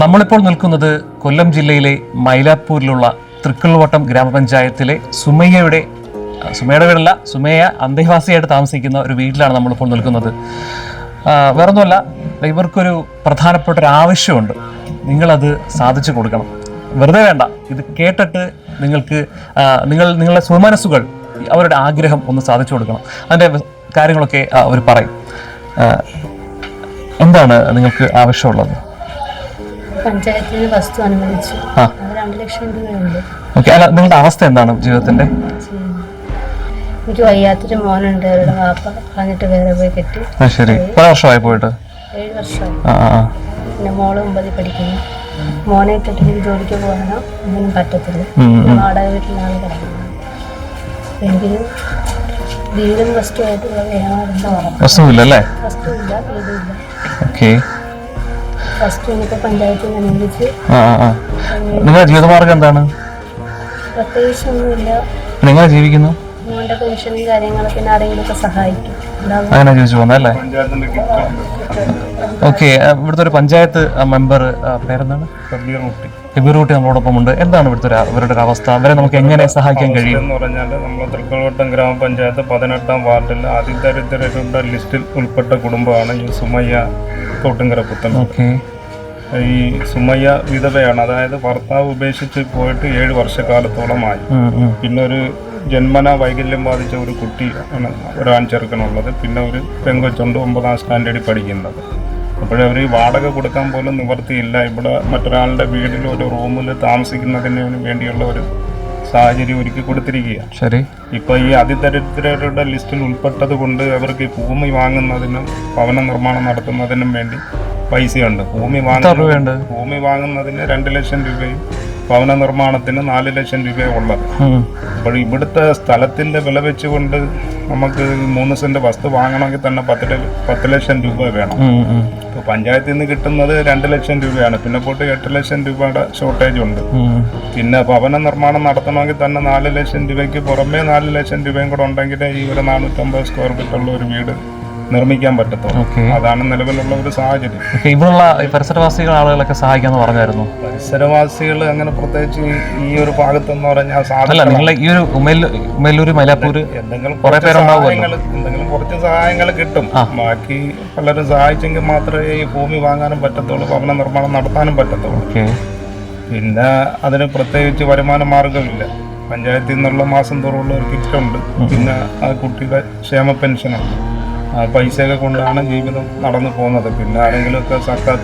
നമ്മളിപ്പോൾ നിൽക്കുന്നത് കൊല്ലം ജില്ലയിലെ മൈലാപ്പൂരിലുള്ള തൃക്കൽവട്ടം ഗ്രാമപഞ്ചായത്തിലെ സുമയ്യയുടെ സുമയുടെ വീടല്ല സുമയ്യ അന്തേവാസിയായിട്ട് താമസിക്കുന്ന ഒരു വീട്ടിലാണ് നമ്മളിപ്പോൾ നിൽക്കുന്നത്. വേറൊന്നുമല്ല ഇവർക്കൊരു പ്രധാനപ്പെട്ട ഒരു ആവശ്യമുണ്ട്. നിങ്ങളത് സാധിച്ചു കൊടുക്കണം. വെറുതെ വേണ്ട ഇത് കേട്ടിട്ട് നിങ്ങൾക്ക് നിങ്ങൾ നിങ്ങളുടെ സുമനസ്സുകൾ അവരുടെ ആഗ്രഹം ഒന്ന് സാധിച്ചു കൊടുക്കണം. അതിന്റെ കാര്യങ്ങളൊക്കെ അവർ പറയും. എന്താണ് നിങ്ങൾക്ക് ആവശ്യമുള്ളത്? പഞ്ചായത്തിൽ വസ്തു അനുവദിച്ചു. രണ്ട് ലക്ഷം അല്ല നിങ്ങളുടെ അവസ്ഥ എന്താണ് ജീവിതത്തിന്റെ? എനിക്ക് വയ്യാത്തൊരു മോനുണ്ട്. അവരുടെ വാപ്പ പറഞ്ഞിട്ട് വേറെ പോയി കെട്ടി. ശരി. കുറെ വർഷമായി പോയിട്ട്? ഏഴ് വർഷമായി. പിന്നെ മോൾ ഒമ്പതിൽ പഠിക്കുന്നു. മോനെ ഇട്ടിട്ട് എനിക്ക് ജോലിക്ക് പോകണം? ഒന്നും പറ്റത്തില്ല. വാടക വീട്ടിലാണ് കിടക്കുന്നത് എങ്കിലും വീടും വസ്തുവായിട്ടുള്ള വേണം വസ്തുവില്ല അല്ലേ? വസ്തു ഇല്ല. വസ്തു എനിക്ക് പഞ്ചായത്തിൽ അനുവദിച്ച്. നിങ്ങളുടെ ജീവിതമാർഗം എന്താണ്? പ്രത്യേകിച്ചൊന്നുമില്ല. നിങ്ങൾ ജീവിക്കുന്നു? മോന്റെ പെൻഷനും കാര്യങ്ങളും പിന്നെ ആരെങ്കിലുമൊക്കെ സഹായിക്കും. അങ്ങനെ ചോദിച്ചു പോന്നല്ലേ ഓക്കെ ഇവിടുത്തെ ഒരു പഞ്ചായത്ത് മെമ്പർ പേരെന്താണ്? കബീർ കുട്ടി നമ്മളോടൊപ്പം ഉണ്ട്. എന്താണ് ഇവിടുത്തെ ഒരു അവരുടെ ഒരു അവസ്ഥ? അവരെ നമുക്ക് എങ്ങനെ സഹായിക്കാൻ കഴിയും? എന്ന് പറഞ്ഞാൽ നമ്മൾ തൃക്കോട്ടം ഗ്രാമപഞ്ചായത്ത് പതിനെട്ടാം വാർഡിൽ അതിദരിദ്രരുടെ ലിസ്റ്റിൽ ഉൾപ്പെട്ട കുടുംബമാണ് ഈ സുമയ്യ തോട്ടുംകര പുത്തൻ ഓക്കെ ഈ സുമയ്യ വിധവയാണ്. അതായത് ഭർത്താവ് ഉപേക്ഷിച്ച് പോയിട്ട് ഏഴ് വർഷക്കാലത്തോളമായി. പിന്നെ ഒരു ജന്മന വൈകല്യം ബാധിച്ച ഒരു കുട്ടി ആണ് ഒരു ആൺചെറുക്കനുള്ളത് പിന്നെ ഒരു പെങ്കൊച്ചുണ്ട് ഒമ്പതാം സ്റ്റാൻഡേർഡിൽ പഠിക്കുന്നത്. അപ്പോഴവർ ഈ വാടക കൊടുക്കാൻ പോലും നിവർത്തിയില്ല. ഇവിടെ മറ്റൊരാളുടെ വീട്ടിൽ ഒരു റൂമിൽ താമസിക്കുന്നതിന് വേണ്ടിയുള്ള ഒരു സാഹചര്യം ഒരുക്കി കൊടുത്തിരിക്കുകയാണ്. ശരി. ഇപ്പൊ ഈ അതിദരിദ്രരുടെ ലിസ്റ്റിൽ ഉൾപ്പെട്ടത് കൊണ്ട് അവർക്ക് ഭൂമി വാങ്ങുന്നതിനും ഭവന നിർമ്മാണം നടത്തുന്നതിനും വേണ്ടി പൈസയുണ്ട്. ഭൂമി വാങ്ങുന്ന ഭൂമി വാങ്ങുന്നതിന് രണ്ട് ലക്ഷം രൂപയും ഭവന നിർമ്മാണത്തിന് നാല് ലക്ഷം രൂപയും ഉള്ളത്. അപ്പോൾ ഇവിടുത്തെ സ്ഥലത്തിന്റെ വില വെച്ചുകൊണ്ട് നമുക്ക് മൂന്ന് സെന്റ് വസ്തു വാങ്ങണമെങ്കിൽ തന്നെ പത്ത് പത്ത് ലക്ഷം രൂപ വേണം. ഇപ്പോൾ പഞ്ചായത്തിൽ നിന്ന് കിട്ടുന്നത് രണ്ട് ലക്ഷം രൂപയാണ്. പിന്നെ പോട്ട് എട്ട് ലക്ഷം രൂപയുടെ ഷോർട്ടേജ് ഉണ്ട്. പിന്നെ ഭവന നിർമ്മാണം നടത്തണമെങ്കിൽ തന്നെ നാല് ലക്ഷം രൂപയ്ക്ക് പുറമേ നാല് ലക്ഷം രൂപയും കൂടെ ഉണ്ടെങ്കിൽ ഈ ഒരു നാനൂറ്റമ്പത് സ്ക്വയർ ഫീറ്റ് ഉള്ള ഒരു വീട് നിർമ്മിക്കാൻ പറ്റത്തുള്ളൂ. അതാണ് നിലവിലുള്ള ഒരു സാഹചര്യം. ഇവിടെയുള്ള പരിസരവാസികൾ ആളുകളൊക്കെ സഹായിക്കാന്ന് പറഞ്ഞായിരുന്നു. പരിസരവാസികൾ അങ്ങനെ പ്രത്യേകിച്ച് ഈ- ഒരു ഭാഗത്ത് എന്ന് പറഞ്ഞാൽ അല്ല സാധനം നിങ്ങൾ ഈ ഒരു മെല്ലൂർ ഉമേലൂര് മൈലാപ്പൂര് എന്തെങ്കിലും കുറെ പേരുണ്ടാവുമല്ലോ. എന്തെങ്കിലും കുറച്ച് സഹായങ്ങൾ കിട്ടും. ബാക്കി പലരും സഹായിച്ചെങ്കിൽ മാത്രമേ ഈ ഭൂമി വാങ്ങാനും പറ്റത്തുള്ളൂ ഭവന നിർമ്മാണം നടത്താനും പറ്റത്തുള്ളൂ. പിന്നെ അതിന് പ്രത്യേകിച്ച് വരുമാന മാർഗമില്ല പഞ്ചായത്തിൽ നിന്നുള്ള മാസം തോറുള്ള ഒരു കിറ്റുണ്ട്. പിന്നെ ആ കുട്ടിയുടെ ക്ഷേമ പെൻഷനുണ്ട് പൈസയൊക്കെ കൊണ്ടാണ് ജീവിതം നടന്നു പോകുന്നത്. പിന്നെ ആരെങ്കിലുമൊക്കെ സർക്കാർ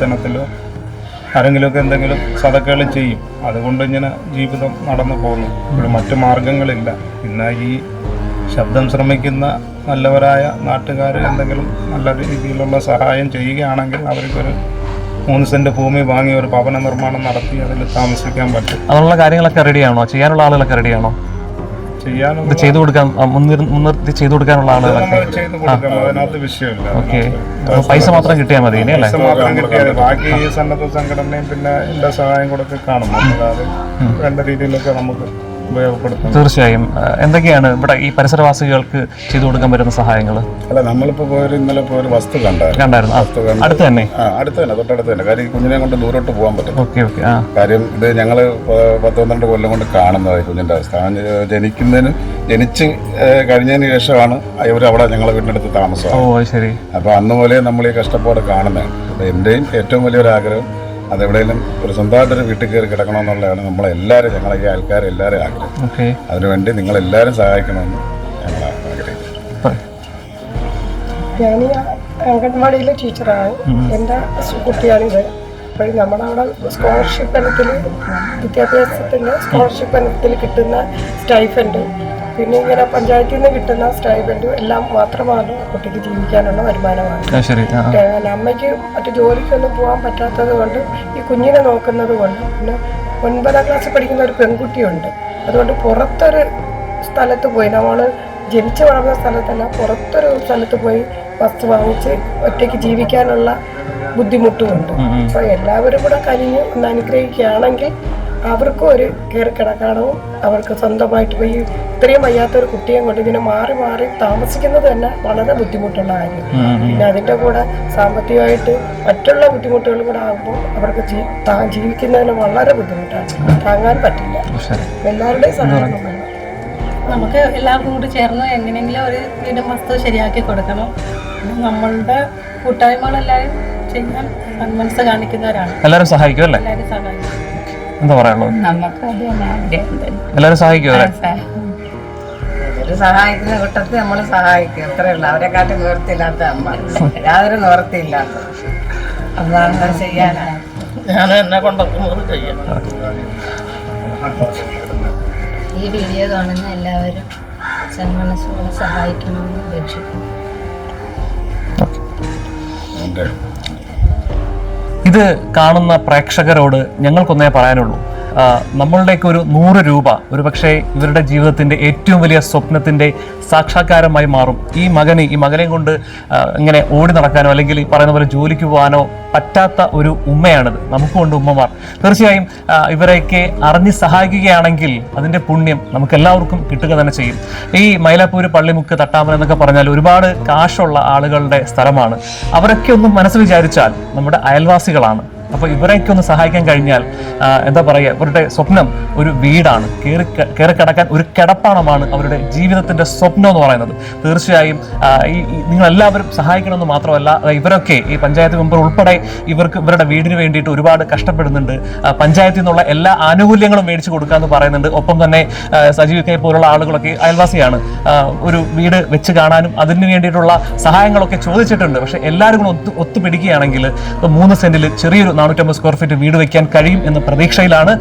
ആരെങ്കിലുമൊക്കെ എന്തെങ്കിലും സതക്കുകൾ ചെയ്യും. അതുകൊണ്ട് ഇങ്ങനെ ജീവിതം നടന്നു പോകുന്നു. ഇവിടെ മറ്റു മാർഗങ്ങളില്ല. പിന്നെ ഈ ശബ്ദം ശ്രമിക്കുന്ന നല്ലവരായ നാട്ടുകാർ എന്തെങ്കിലും നല്ല രീതിയിലുള്ള സഹായം ചെയ്യുകയാണെങ്കിൽ അവർക്കൊരു മൂന്ന് സെന്റ് ഭൂമി വാങ്ങി ഒരു ഭവന നിർമ്മാണം നടത്തി അതിൽ താമസിക്കാൻ പറ്റും. അതിനുള്ള കാര്യങ്ങളൊക്കെ റെഡിയാണോ ചെയ്യാനുള്ള ആളുകളൊക്കെ റെഡിയാണോ ഇത് ചെയ്യാനുള്ള ചെയ്തു കൊടുക്കാൻ മുൻനിർത്തി ചെയ്തു കൊടുക്കാനുള്ള ആളുകളൊക്കെ അതിനകത്ത് വിഷയമില്ല. ഓക്കെ. പൈസ മാത്രം കിട്ടിയാൽ മതി ഇനി അല്ലേ? പൈസ മാത്രം കിട്ടിയാൽ ബാക്കി സന്നദ്ധ സംഘടനയും പിന്നെ എല്ലാ സഹായം കൂടെ കാണും. അല്ലാതെ വേണ്ട രീതിയിലൊക്കെ നമുക്ക് ഉപയോഗപ്പെടുത്താം തീർച്ചയായും. എന്തൊക്കെയാണ് ഇവിടെ ഈ പരിസരവാസികൾക്ക് ചെയ്തു കൊടുക്കാൻ പറ്റുന്ന സഹായങ്ങൾ? അല്ല നമ്മളിപ്പോ പോയൊരു ഇന്നലെ പോയൊരു വസ്തു കണ്ടായിരുന്നു. കണ്ടായിരുന്നു. അടുത്ത് തന്നെ? അടുത്ത് തന്നെ തൊട്ടടുത്ത് തന്നെ. കാര്യം കുഞ്ഞിനെ കൊണ്ട് ദൂരോട്ട് പോകാൻ പറ്റും ഓക്കെ ഓക്കെ. കാര്യം ഇത് ഞങ്ങൾ പത്ത് പന്ത്രണ്ട് കൊല്ലം കൊണ്ട് കാണുന്നതായി കുഞ്ഞിന്റെ അവസ്ഥ. ജനിക്കുന്നതിന് ജനിച്ച് കഴിഞ്ഞതിന് ശേഷമാണ് ഇവർ അവിടെ ഞങ്ങളെ വീടിനടുത്ത് താമസം. ഓ ശരി. അപ്പൊ അന്ന് നമ്മൾ ഈ കഷ്ടപ്പാട് കാണുന്നതാണ് എന്റെയും എന്റെയും ഏറ്റവും വലിയൊരു ആഗ്രഹം അതെവിടെയെങ്കിലും ഒരു സ്വന്തമായിട്ടൊരു വീട്ടിൽ കയറി കിടക്കണമെന്നുള്ളതാണ് നമ്മളെല്ലാവരും ഞങ്ങളെ ഈ ആൾക്കാരെ എല്ലാവരും ആഗ്രഹം. അതിനുവേണ്ടി നിങ്ങളെല്ലാവരും സഹായിക്കണമെന്ന് ഞങ്ങൾ ആഗ്രഹിക്കുന്നു. ഞാൻ അംഗൻവാടിയിലെ ടീച്ചറാണ്. എന്റെ കുട്ടിയാണിത്. അപ്പോൾ നമ്മളവിടെ സ്കോളർഷിപ്പ് ഇനത്തിൽ വിദ്യാഭ്യാസത്തിന്റെ സ്കോളർഷിപ്പ് ഇനത്തിൽ കിട്ടുന്ന സ്റ്റൈഫൻഡ്. പിന്നെ ഇങ്ങനെ പഞ്ചായത്തിൽ നിന്ന് കിട്ടുന്ന സ്റ്റൈബൻഡും എല്ലാം മാത്രമാണ് കുട്ടിക്ക് ജീവിക്കാനുള്ള വരുമാനമാണ്. അമ്മയ്ക്ക് മറ്റു ജോലിക്കൊന്നും പോകാൻ പറ്റാത്തത് കൊണ്ട് ഈ കുഞ്ഞിനെ നോക്കുന്നത് കൊണ്ട് പിന്നെ ഒൻപതാം ക്ലാസ്സിൽ പഠിക്കുന്ന ഒരു പെൺകുട്ടിയുണ്ട്. അതുകൊണ്ട് പുറത്തൊരു സ്ഥലത്ത് പോയി നമ്മൾ ജനിച്ചു വളർന്ന സ്ഥലത്തല്ല പുറത്തൊരു സ്ഥലത്ത് പോയി വസ്തു വാങ്ങിച്ച് ഒറ്റയ്ക്ക് ജീവിക്കാനുള്ള ബുദ്ധിമുട്ടുമുണ്ട് അപ്പോൾ എല്ലാവരും കൂടെ കനിഞ്ഞ് ഒന്ന് അനുഗ്രഹിക്കുകയാണെങ്കിൽ അവർക്കും ഒരു കയറി കിടക്കാനോ അവർക്ക് സ്വന്തമായിട്ട് ഈ ഇത്രയും വയ്യാത്ത ഒരു കുട്ടിയെ കൊണ്ട് ഇങ്ങനെ മാറി മാറി താമസിക്കുന്നത് തന്നെ വളരെ ബുദ്ധിമുട്ടുള്ള കാര്യം. പിന്നെ അതിന്റെ കൂടെ സാമ്പത്തികമായിട്ട് മറ്റുള്ള ബുദ്ധിമുട്ടുകൾ കൂടെ ആകുമ്പോൾ അവർക്ക് ജീവിക്കുന്നതിന് വളരെ ബുദ്ധിമുട്ടാണ്. താങ്ങാൻ പറ്റില്ല. എല്ലാവരുടെയും സഹായം നമുക്ക് എല്ലാവർക്കും കൂടി ചേർന്ന് എങ്ങനെയെങ്കിലും ഒരു വീടും വസ്തു ശരിയാക്കി കൊടുക്കണം. നമ്മളുടെ കൂട്ടായ്മകളെല്ലാവരും ചെയ്യാൻ മനസ്സ് കാണിക്കുന്നവരാണ്. എല്ലാവരും സഹായിക്കും അല്ലേ? എല്ലാവരും സഹായിക്കും. എന്താ പറയാനുള്ളത് എല്ലാവരും സഹായിക്കും അവരെ സഹായിക്കുന്ന കൂട്ടത്തിൽ നമ്മൾ സഹായിക്കും. അത്രേ ഉള്ളൂ. അവരെക്കാട്ടും നിവർത്തിയില്ലാത്ത അമ്മ. യാതൊരു നിവർത്തിയില്ലാത്ത. അതാണ് ചെയ്യാനാ. ചെയ്യാനാണ് ഞാൻ എന്നെ കൊണ്ടൊക്കുന്നത് ചെയ്യാം. ഈ വീഡിയോ കാണുന്ന എല്ലാവരും സന്മനസ്സോടെ സഹായിക്കണമെന്ന് അപേക്ഷിക്കുന്നു. ഇത് കാണുന്ന പ്രേക്ഷകരോട് ഞങ്ങൾക്കൊന്നേ പറയാനുള്ളൂ. നമ്മളുടെയൊക്കെ ഒരു നൂറ് രൂപ ഒരു പക്ഷേ ഇവരുടെ ജീവിതത്തിന്റെ ഏറ്റവും വലിയ സ്വപ്നത്തിന്റെ സാക്ഷാത്കാരമായി മാറും. ഈ മകനെ ഈ മകനെ കൊണ്ട് ഇങ്ങനെ ഓടി നടക്കാനോ അല്ലെങ്കിൽ ഈ പറയുന്ന പോലെ ജോലിക്ക് പോകാനോ പറ്റാത്ത ഒരു ഉമ്മയാണിത്. നമുക്കുണ്ട് ഉമ്മമാർ. തീർച്ചയായും ഇവരെയൊക്കെ അറിഞ്ഞ് സഹായിക്കുകയാണെങ്കിൽ അതിന്റെ പുണ്യം നമുക്ക് എല്ലാവർക്കും കിട്ടുക തന്നെ ചെയ്യും. ഈ മൈലാപ്പൂര് പള്ളിമുക്ക് തട്ടാമൻ എന്നൊക്കെ പറഞ്ഞാൽ ഒരുപാട് കാശുള്ള ആളുകളുടെ സ്ഥലമാണ്. അവരൊക്കെ ഒന്നും മനസ്സ് വിചാരിച്ചാൽ നമ്മുടെ അയൽവാസികളാണ്. അപ്പോൾ ഇവരെയൊക്കെ ഒന്ന് സഹായിക്കാൻ കഴിഞ്ഞാൽ എന്താ പറയുക ഇവരുടെ സ്വപ്നം ഒരു വീടാണ്. കയറി കയറി കിടക്കാൻ ഒരു കിടപ്പാണമാണ് അവരുടെ ജീവിതത്തിന്റെ സ്വപ്നം എന്ന് പറയുന്നത്. തീർച്ചയായും ഈ നിങ്ങളെല്ലാവരും സഹായിക്കണമെന്ന് മാത്രമല്ല ഇവരൊക്കെ ഈ പഞ്ചായത്ത് മെമ്പർ ഉൾപ്പെടെ ഇവർക്ക് ഇവരുടെ വീടിന് വേണ്ടിയിട്ട് ഒരുപാട് കഷ്ടപ്പെടുന്നുണ്ട്. പഞ്ചായത്തിൽ നിന്നുള്ള എല്ലാ ആനുകൂല്യങ്ങളും മേടിച്ചു കൊടുക്കാമെന്ന് പറയുന്നുണ്ട്. ഒപ്പം തന്നെ സജീവ് പോലുള്ള ആളുകളൊക്കെ അയൽവാസിയാണ്. ഒരു വീട് വെച്ച് കാണാനും അതിന് വേണ്ടിയിട്ടുള്ള സഹായങ്ങളൊക്കെ ചോദിച്ചിട്ടുണ്ട്. പക്ഷേ എല്ലാവരും കൂടെ ഒത്തു ഒത്തുപിടിക്കുകയാണെങ്കിൽ മൂന്ന് സെന്റിൽ ചെറിയൊരു നാനൂറ്റമ്പത് സ്ക്വയർ ഫീറ്റ് വീട് വെക്കാൻ കഴിയും എന്ന പ്രതീക്ഷയിലാണ്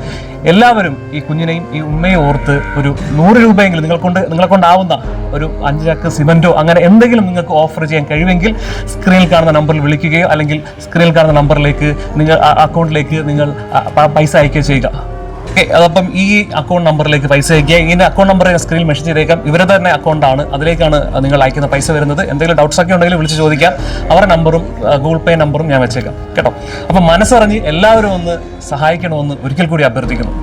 എല്ലാവരും ഈ കുഞ്ഞിനെയും ഈ ഉമ്മയെ ഓർത്ത് ഒരു നൂറ് രൂപയെങ്കിലും നിങ്ങൾ കൊണ്ട് നിങ്ങളെ കൊണ്ടാവുന്ന ഒരു അഞ്ച് ചാക്ക് സിമന്റോ അങ്ങനെ എന്തെങ്കിലും നിങ്ങൾക്ക് ഓഫർ ചെയ്യാൻ കഴിയുമെങ്കിൽ സ്ക്രീനിൽ കാണുന്ന നമ്പറിൽ വിളിക്കുകയോ അല്ലെങ്കിൽ സ്ക്രീനിൽ കാണുന്ന നമ്പറിലേക്ക് നിങ്ങൾ അക്കൗണ്ടിലേക്ക് നിങ്ങൾ പൈസ അയക്കുകയോ ചെയ്യുക. ഓക്കെ അതപ്പം ഈ അക്കൗണ്ട് നമ്പറിലേക്ക് പൈസ അയക്കുക. ഇതിന്റെ അക്കൗണ്ട് നമ്പർ സ്ക്രീനിൽ മെസ്സേജ് ചെയ്തേക്കാം. ഇവരുടെ തന്നെ അക്കൗണ്ടാണ് അതിലേക്കാണ് നിങ്ങൾ അയക്കുന്ന പൈസ വരുന്നത്. എന്തെങ്കിലും ഡൗട്ട്സ് ഒക്കെ ഉണ്ടെങ്കിൽ വിളിച്ച് ചോദിക്കാം. അവരുടെ നമ്പറും ഗൂഗിൾ പേ നമ്പറും ഞാൻ വെച്ചേക്കാം. കേട്ടോ? അപ്പം മനസ്സറിഞ്ഞ് എല്ലാവരും ഒന്ന് സഹായിക്കണമെന്ന് ഒരിക്കൽ കൂടി അഭ്യർത്ഥിക്കുന്നു.